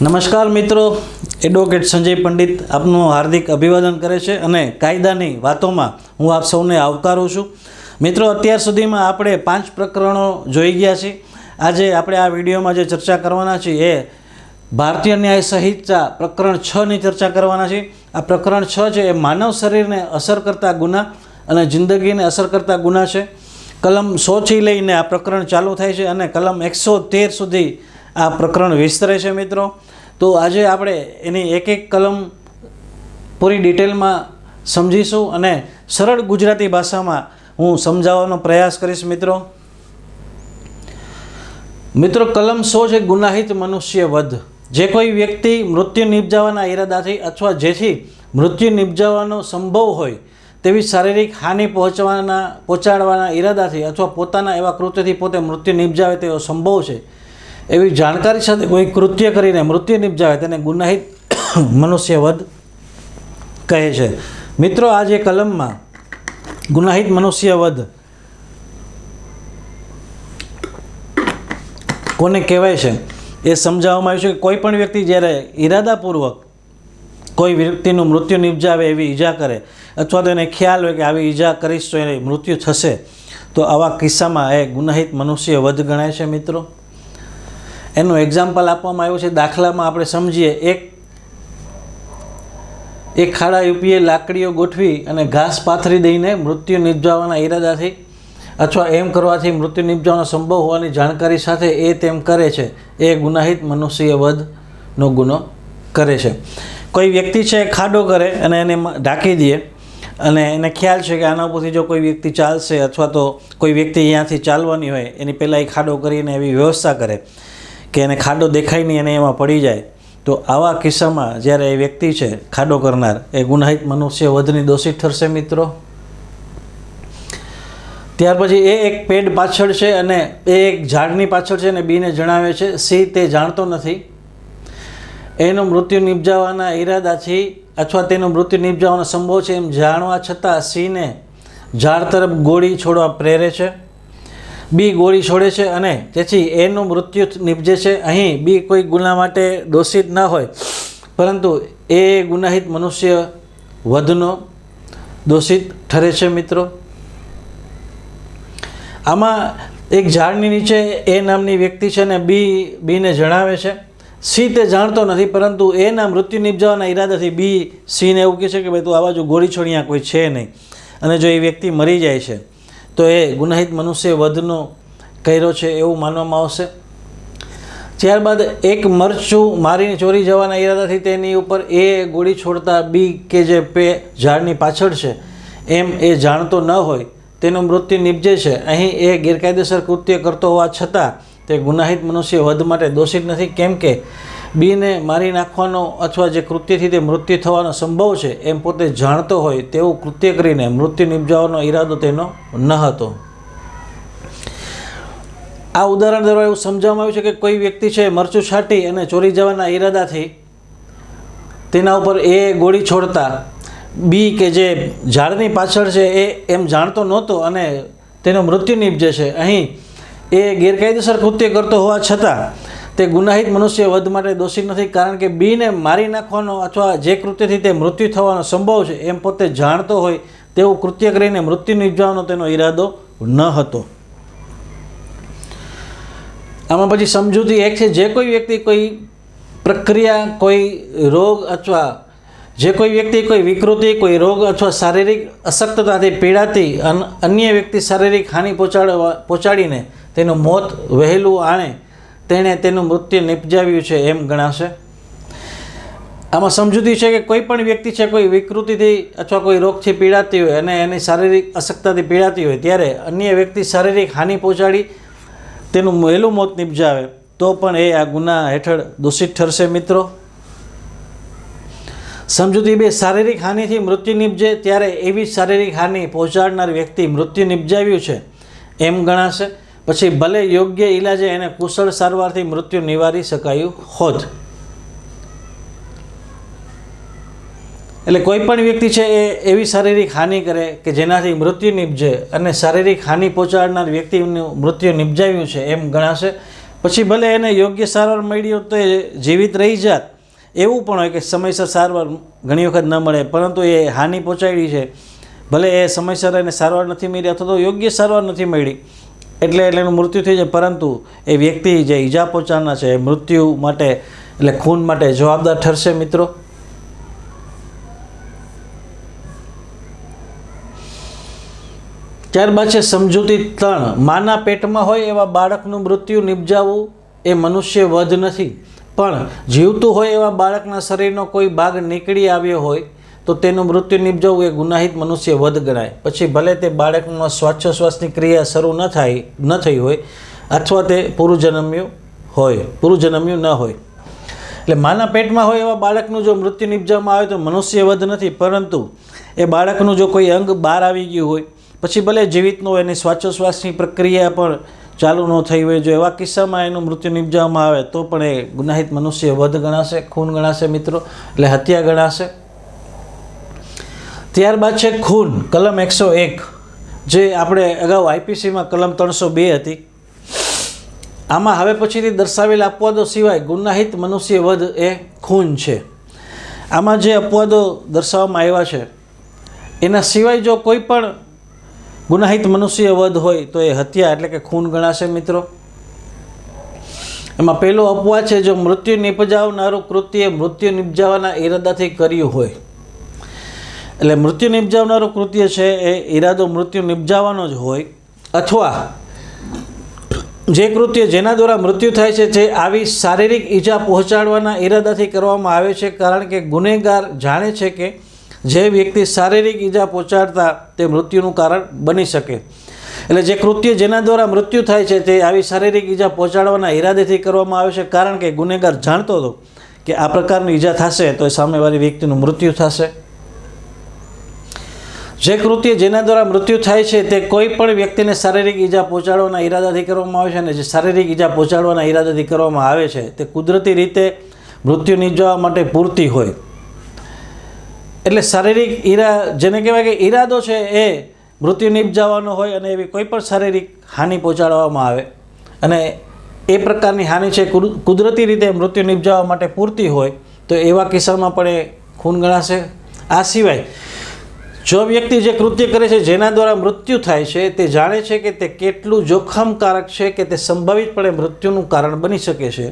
નમસ્કાર મિત્રો, એડવોકેટ સંજય પંડિત આપનું હાર્દિક અભિવાદન કરે છે અને કાયદાની વાતોમાં હું આપ સૌને આવકારું છું. મિત્રો, અત્યાર સુધીમાં આપણે પાંચ પ્રકરણો જોઈ ગયા છીએ આજે આપણે આ વિડીયોમાં જે ચર્ચા કરવાના છીએ એ ભારતીય ન્યાય સંહિતા પ્રકરણ છની ચર્ચા કરવાના છે. આ પ્રકરણ છ છે એ માનવ શરીરને અસર કરતા ગુના અને જિંદગીને અસર કરતા ગુના છે. કલમ સોથી લઈને આ પ્રકરણ ચાલુ થાય છે અને કલમ એકસો તેર સુધી આ પ્રકરણ વિસ્તરે છે મિત્રો. તો આજે આપણે એની એક એક કલમ પૂરી ડિટેલમાં સમજીશું અને સરળ ગુજરાતી ભાષામાં હું સમજાવવાનો પ્રયાસ કરીશ, મિત્રો. મિત્રો, કલમ સો છે, ગુનાહિત મનુષ્ય વધ. જે કોઈ વ્યક્તિ મૃત્યુ નિપજાવાના ઈરાદાથી અથવા જેથી મૃત્યુ નિપજાવવાનો સંભવ હોય, તેવી શારીરિક હાનિ પહોંચવાના, પહોંચાડવાના ઈરાદાથી અથવા પોતાના એવા કૃત્યથી પોતે મૃત્યુ નિપજાવે તેવો સંભવ છે. એવી જાણકારી સાથે કોઈ કૃત્ય કરીને મૃત્યુ નિપજાવે તેને ગુનાહિત મનુષ્ય વધ કહે છે. મિત્રો આ જે કલમમાં ગુનાહિત મનુષ્ય વધ કોને કહેવાય છે એ સમજાવવામાં આવ્યું છે કે કોઈ પણ વ્યક્તિ જ્યારે ઈરાદાપૂર્વક કોઈ વ્યક્તિનું મૃત્યુ નિપજાવે એવી ઈજા કરે અથવા તો એને ખ્યાલ હોય કે આવી ઈજા કરીશ તો એને મૃત્યુ થશે, તો આવા કિસ્સામાં એ ગુનાહિત મનુષ્ય વધ ગણાય છે મિત્રો? એનું એક્ઝામ્પલ આપવામાં આવ્યું છે, દાખલામાં આપણે સમજીએ, એક એક ખાડા યુપીએ લાકડીઓ ગોઠવી અને ઘાસ પાથરી દઈને મૃત્યુ નિપજાવવાના ઈરાદાથી અથવા એમ કરવાથી મૃત્યુ નિપજાવવાનો સંભવ હોવાની જાણકારી સાથે એ તેમ કરે છે. એ ગુનાહિત મનુષ્ય વધનો ગુનો કરે છે. કોઈ વ્યક્તિ છે, ખાડો કરે અને એને ઢાંકી દે અને એને ખ્યાલ છે કે આના ઉપરથી જો કોઈ વ્યક્તિ ચાલશે અથવા તો કોઈ વ્યક્તિ અહીંયાથી ચાલવાની હોય, એની પહેલાં એ ખાડો કરીને એવી વ્યવસ્થા કરે. કે એને ખાડો દેખાય નહીં અને એમાં પડી જાય. તો આવા કિસ્સામાં જ્યારે એ વ્યક્તિ છે ખાડો કરનાર, એ ગુનાહિત મનુષ્ય વધની દોષિત ઠરશે મિત્રો? ત્યાર પછી એ એક પેડ પાછળ છે અને એ એક ઝાડની પાછળ છે અને બીને જણાવે છે, સી, તે જાણતો નથી. એનું મૃત્યુ નિપજાવવાના ઈરાદાથી અથવા તેનું મૃત્યુ નિપજાવવાનો સંભવ છે એમ જાણવા છતાં સિંહને ઝાડ તરફ ગોળી છોડવા પ્રેરે છે. બી ગોળી છોડે છે અને તેથી એનું મૃત્યુ નિપજે છે. અહીં બી કોઈ ગુના માટે દોષિત ન હોય. પરંતુ એ ગુનાહિત મનુષ્ય વધનો દોષિત ઠરે છે મિત્રો. આમાં એક ઝાડની નીચે એ નામની વ્યક્તિ છે ને બી, બીને જણાવે છે. સી તે જાણતો નથી, પરંતુ એના મૃત્યુ નિપજાવાના ઈરાદાથી બી સિંહને એવું કહે છે કે ભાઈ તું આ બાજુ ગોળી છોડીયા કોઈ છે નહીં. અને જો એ વ્યક્તિ મરી જાય છે તો એ ગુનાહિત મનુષ્ય વધનો કર્યો છે એવું માનવામાં આવશે. ત્યારબાદ એક મરચું મારીને ચોરી જવાના ઈરાદાથી તેની ઉપર એ ગોળી છોડતા બી કે જે પે ઝાડની પાછળ છે, એમ એ જાણતો ન હોય, તેનું મૃત્યુ નિપજે છે. અહીં એ ગેરકાયદેસર કૃત્ય કરતો હોવા છતાં તે ગુનાહિત મનુષ્ય વધ માટે દોષિત નથી. કેમ કે બીને મારી નાખવાનો અથવા જે કૃત્યથી તે મૃત્યુ થવાનો સંભવ છે એમ પોતે જાણતો હોય તેવું કૃત્ય કરીને મૃત્યુ નિપજાવવાનો ઈરાદો તેનો ન હતો. આ ઉદાહરણ દ્વારા એવું સમજાવવામાં આવ્યું છે કે કોઈ વ્યક્તિ છે, મરચું છાંટી અને ચોરી જવાના ઈરાદાથી તેના ઉપર એ ગોળી છોડતા, બી કે જે ઝાડની પાછળ છે એ એમ જાણતો નહોતો અને તેનું મૃત્યુ નિપજે છે. અહીં એ ગેરકાયદેસર કૃત્ય કરતો હોવા છતાં તે ગુનાહિત મનુષ્ય વધ માટે દોષી નથી, કારણ કે બીને મારી નાખવાનો અથવા જે કૃત્યથી તે મૃત્યુ થવાનો સંભવ છે, એમ પોતે જાણતો હોય, તેવું કૃત્ય કરીને મૃત્યુ નિપજાવવાનો તેનો ઈરાદો ન હતો. આમાં પછી સમજૂતી એક છે, જે કોઈ વ્યક્તિ કોઈ પ્રક્રિયા, કોઈ રોગ અથવા જે કોઈ વ્યક્તિ કોઈ વિકૃતિ, કોઈ રોગ અથવા શારીરિક અશક્તતાથી પીડાતી અન, અન્ય વ્યક્તિ શારીરિક હાનિ પહોંચાડવા, પહોંચાડીને તેનું મોત વહેલું આણે તેણે તેનું મૃત્યુ નિપજાવ્યું છે એમ ગણાશે. આમાં સમજૂતી છે કે કોઈ પણ વ્યક્તિ છે કોઈ વિકૃતિથી અથવા કોઈ રોગથી પીડાતી હોય અને એની શારીરિક અશક્તતાથી પીડાતી હોય ત્યારે અન્ય વ્યક્તિ શારીરિક હાનિ પહોંચાડી તેનું વહેલું મોત નિપજાવે, તો પણ એ આ ગુના હેઠળ દૂષિત ઠરશે મિત્રો. સમજૂતી બે, શારીરિક હાનિથી મૃત્યુ નિપજે ત્યારે એવી શારીરિક હાનિ પહોંચાડનાર વ્યક્તિ મૃત્યુ નિપજાવ્યું છે એમ ગણાશે. પછી ભલે યોગ્ય ઈલાજે એને કુશળ સારવારથી મૃત્યુ નિવારી શકાયું હોત. એટલે કોઈ પણ વ્યક્તિ છે એ એવી શારીરિક હાનિ કરે કે જેનાથી મૃત્યુ નિપજે અને શારીરિક હાનિ પહોંચાડનાર વ્યક્તિનું મૃત્યુ નિપજાવ્યું છે એમ ગણાશે. પછી ભલે એને યોગ્ય સારવાર મળી હોત તો એ જીવિત રહી જાત. એવું પણ હોય કે સમયસર સારવાર ઘણી વખત ન મળે, પરંતુ એ હાનિ પહોંચાડી છે. ભલે એ સમયસર એને સારવાર નથી મળી અથવા તો યોગ્ય સારવાર નથી મળી એટલે એટલે એનું મૃત્યુ થઈ જાય. પરંતુ એ વ્યક્તિ જે ઈજા પહોંચાડના છે, એ મૃત્યુ માટે, એટલે ખૂન માટે જવાબદાર ઠરશે મિત્રો? ત્યારબાદ છે સમજૂતી ત્રણ માના પેટમાં હોય એવા બાળકનું મૃત્યુ નિપજાવવું એ મનુષ્ય વધ નથી. પણ જીવતું હોય એવા બાળકના શરીરનો કોઈ ભાગ નીકળી આવ્યો હોય તો તેનું મૃત્યુ નિપજવું એ ગુનાહિત મનુષ્ય વધ ગણાય. પછી ભલે તે બાળકમાં શ્વાસોશ્વાસની ક્રિયા શરૂ ન થાય, ન થઈ હોય, અથવા તે પૂર્વજન્મ્યું હોય પૂર્વજન્મ્યું ન હોય. એટલે માના પેટમાં હોય એવા બાળકનું જો મૃત્યુ નિપજવામાં આવે તો મનુષ્ય વધ નથી, પરંતુ એ બાળકનું જો કોઈ અંગ બહાર આવી ગયું હોય, પછી ભલે જીવિતનો હોય, એની શ્વાસોશ્વાસની પ્રક્રિયા પણ ચાલુ ન થઈ હોય, જો એવા કિસ્સામાં એનું મૃત્યુ નિપજવામાં આવે, તો પણ એ ગુનાહિત મનુષ્ય વધ ગણાશે, ખૂન ગણાશે મિત્રો. એટલે હત્યા ગણાશે. ત્યારબાદ છે ખૂન, કલમ એકસો એક, જે આપણે અગાઉ આઈપીસીમાં કલમ ત્રણસો બે હતી. આમાં હવે પછીથી દર્શાવેલ અપવાદો સિવાય ગુનાહિત મનુષ્ય વધ એ ખૂન છે. આમાં જે અપવાદો દર્શાવવામાં આવ્યા છે, એના સિવાય જો કોઈ પણ ગુનાહિત મનુષ્ય વધ હોય તો એ હત્યા એટલે કે ખૂન ગણાશે મિત્રો. એમાં પહેલો અપવાદ છે, જો મૃત્યુ નિપજાવનારું કૃત્ય મૃત્યુ નિપજાવવાના ઈરાદાથી કર્યું હોય. એટલે મૃત્યુ નિપજાવનારું કૃત્ય છે એ ઈરાદો મૃત્યુ નિપજાવવાનો જ હોય, અથવા જે કૃત્ય જેના દ્વારા મૃત્યુ થાય છે, તે આવી શારીરિક ઈજા પહોંચાડવાના ઈરાદાથી કરવામાં આવે છે, કારણ કે ગુનેગાર જાણે છે કે જે વ્યક્તિ શારીરિક ઈજા પહોંચાડતા તે મૃત્યુનું કારણ બની શકે. એટલે જે કૃત્ય જેના દ્વારા મૃત્યુ થાય છે, તે આવી શારીરિક ઈજા પહોંચાડવાના ઈરાદેથી કરવામાં આવે છે, કારણ કે ગુનેગાર જાણતો હતો કે આ પ્રકારની ઈજા થશે, તો એ સામેવાળી વ્યક્તિનું મૃત્યુ થશે. જે કૃત્ય જેના દ્વારા મૃત્યુ થાય છે તે કોઈ પણ વ્યક્તિને શારીરિક ઈજા પહોંચાડવાના ઈરાદાથી કરવામાં આવે છે અને જે શારીરિક ઈજા પહોંચાડવાના ઈરાદાથી કરવામાં આવે છે તે કુદરતી રીતે મૃત્યુ નિજવા માટે પૂરતી હોય. એટલે શારીરિક ઈરા, જેને કહેવાય કે ઈરાદો છે એ મૃત્યુ નિપજાવવાનો હોય અને એવી કોઈ પણ શારીરિક હાનિ પહોંચાડવામાં આવે. અને એ પ્રકારની હાનિ છે કુદ- કુદરતી રીતે મૃત્યુ નિપજાવવા માટે પૂરતી હોય તો એવા કિસ્સામાં પણ એ ખૂન ગણાશે. આ સિવાય જો વ્યક્તિ જે કૃત્ય કરે છે, જેના દ્વારા મૃત્યુ થાય છે, તે જાણે છે કે તે કેટલું જોખમકારક છે કે તે સંભવિતપણે મૃત્યુનું કારણ બની શકે છે,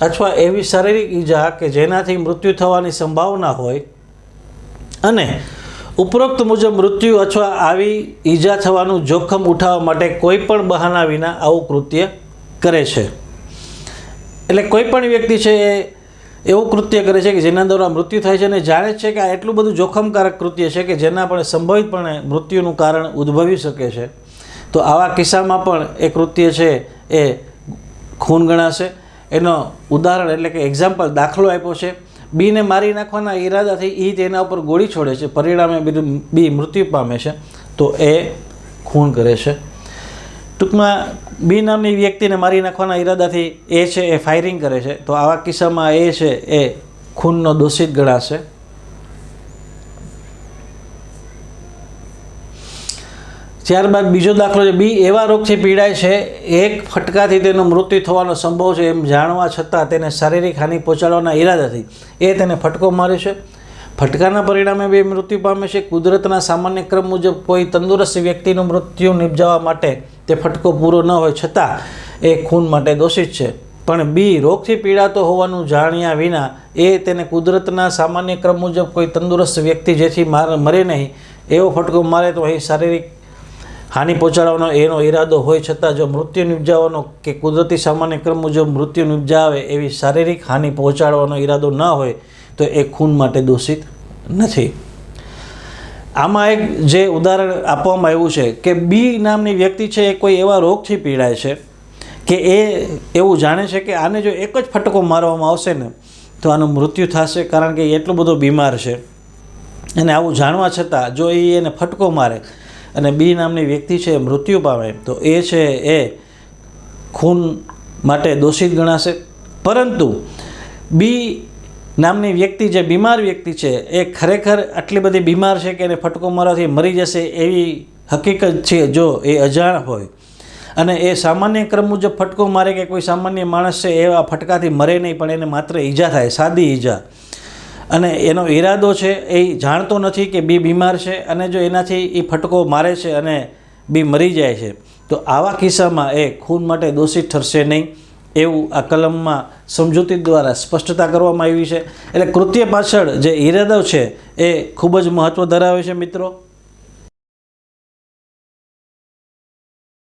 અથવા એવી શારીરિક ઈજા કે જેનાથી મૃત્યુ થવાની સંભાવના હોય અને ઉપરોક્ત મુજબ મૃત્યુ અથવા આવી ઈજા થવાનું જોખમ ઉઠાવવા માટે કોઈ પણ બહાના વિના આવું કૃત્ય કરે છે. એટલે કોઈ પણ વ્યક્તિ છે એ એવું કૃત્ય કરે છે કે જેના દ્વારા મૃત્યુ થાય છે અને જાણે છે કે આ એટલું બધું જોખમકારક કૃત્ય છે કે જેના પણ સંભવિતપણે મૃત્યુનું કારણ ઉદ્ભવી શકે છે. તો આવા કિસ્સામાં પણ એ કૃત્ય છે એ ખૂન ગણાશે. એનો ઉદાહરણ એટલે કે એક્ઝામ્પલ દાખલો આપ્યો છે. બીને મારી નાખવાના ઈરાદાથી એ તેના ઉપર ગોળી છોડે છે. પરિણામે બી મૃત્યુ પામે છે. તો એ ખૂન કરે છે. ટૂંકમાં બી વ્યક્તિને મારી નાખવાના ઈરાદાથી એ છે, એ ફાયરિંગ કરે છે. તો આવા કિસ્સામાં એ છે, એ ખૂનનો દોષિત ગણાશે. ત્યારબાદ બીજો દાખલો છે. બી એવા રોગથી પીડાય છે, એક ફટકાથી તેનું મૃત્યુ થવાનો સંભવ છે એમ જાણવા છતાં તેને શારીરિક હાનિ પહોંચાડવાના ઈરાદાથી એ તેને ફટકો મારે છે. ફટકાના પરિણામે બે મૃત્યુ પામે છે. કુદરતના સામાન્ય ક્રમ મુજબ કોઈ તંદુરસ્ત વ્યક્તિનું મૃત્યુ નિપજાવવા માટે તે ફટકો પૂરો ન હોય છતાં એ ખૂન માટે દોષિત છે. પણ બી, રોગથી પીડાતો હોવાનું જાણ્યા વિના એ તેને કુદરતના સામાન્ય ક્રમ મુજબ કોઈ તંદુરસ્ત વ્યક્તિ જેથી માર, મરે નહીં. એવો ફટકો મારે તો અહીં શારીરિક હાનિ પહોંચાડવાનો એનો ઈરાદો હોય છતાં જો મૃત્યુ નિપજાવવાનો કે કુદરતી સામાન્ય ક્રમ મુજબ મૃત્યુ નિપજાવે એવી શારીરિક હાનિ પહોંચાડવાનો ઈરાદો ન હોય તો એ ખૂન માટે દૂષિત નથી. આમાં એક જે ઉદાહરણ આપવામાં આવ્યું છે કે બી નામની વ્યક્તિ છે એ કોઈ એવા રોગથી પીડાય છે કે એ એવું જાણે છે કે આને જો એક જ ફટકો મારવામાં આવશે ને, તો આનું મૃત્યુ થશે કારણ કે એટલો બધો બીમાર છે. અને આવું જાણવા છતાં જો એ એને ફટકો મારે અને બી નામની વ્યક્તિ છે મૃત્યુ પામે, તો એ છે એ ખૂન માટે દોષિત ગણાશે. પરંતુ બી નામની વ્યક્તિ જે બીમાર વ્યક્તિ છે, એ ખરેખર આટલી બધી બીમાર છે કે એને ફટકો મારવાથી મરી જશે એવી હકીકત છે જો એ અજાણ હોય. અને એ સામાન્ય ક્રમ મુજબ ફટકો મારે કે કોઈ સામાન્ય માણસ છે, એવા ફટકાથી મરે નહીં, પણ એને માત્ર ઈજા થાય, સાદી ઈજા. અને એનો ઈરાદો છે, એ જાણતો નથી કે બી બીમાર છે, અને જો એનાથી એ ફટકો મારે છે અને બી મરી જાય છે, તો આવા કિસ્સામાં એ ખૂન માટે દોષિત ઠરશે નહીં. એવું આ કલમમાં સમજૂતી દ્વારા સ્પષ્ટતા કરવામાં આવી છે. એટલે કૃત્ય પાછળ જે ઈરાદો છે એ ખૂબ જ મહત્ત્વ ધરાવે છે મિત્રો.